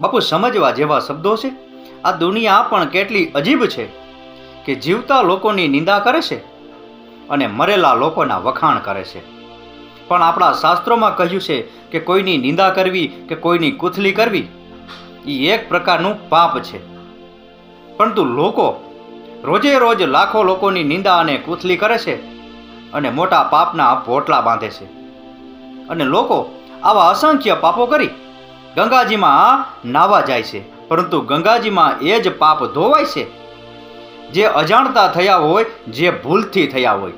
બાપુ, સમજવા જેવા શબ્દો છે? આ દુનિયા પણ કેટલી અજીબ છે કે જીવતા લોકોની નિંદા કરે છે અને મરેલા લોકોના વખાણ કરે છે. પણ આપણા શાસ્ત્રોમાં કહ્યું છે કે કોઈની નિંદા કરવી કે કોઈની કુથલી કરવી એ એક પ્રકારનું પાપ છે. પરંતુ લોકો રોજે રોજ લાખો લોકોની નિંદા અને કુથલી કરે છે અને મોટા પાપના પોટલા બાંધે છે. અને લોકો આવા અસંખ્ય પાપો કરી ગંગાજીમાં નાવા જાય છે. પરંતુ ગંગાજીમાં એ જ પાપ ધોવાય છે. જે અજાણતા થયા હોય, જે ભૂલથી થયા હોય.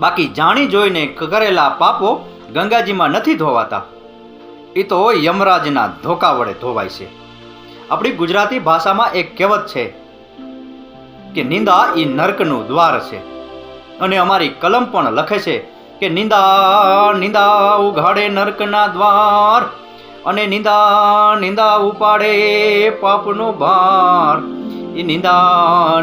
બાકી જાણી જોઈને કરેલા પાપો ગંગાજીમાં નથી ધોવાતા. એ તો યમરાજના ધોકા વડે ધોવાય છે. આપણી ગુજરાતી ભાષામાં એક કહેવત છે કે નિંદા એ નર્કનું દ્વાર છે. અને અમારી કલમ પણ લખે છે કે નિંદા નિંદા ઉઘાડે નર્કના દ્વાર. અને નિંદા નિંદા ઉપાડે પાપનો ભાર. એ નિંદા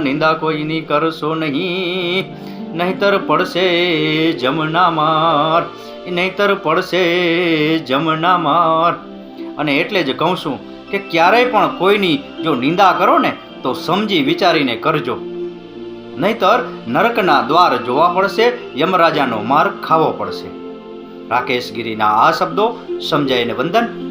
નિંદા કોઈની કરશો નહીં. નહીતર પડશે જમના માર. નહીતર પડશે જમના માર. અને એટલે જ કહું છું કે ક્યારેય પણ કોઈની જો નિંદા કરો ને, તો સમજી વિચારીને કરજો. નહીતર નરકના દ્વાર જોવા પડશે, યમરાજાનો માર્ગ ખાવો પડશે. રાકેશ ગિરીના આ શબ્દો સમજાઈને વંદન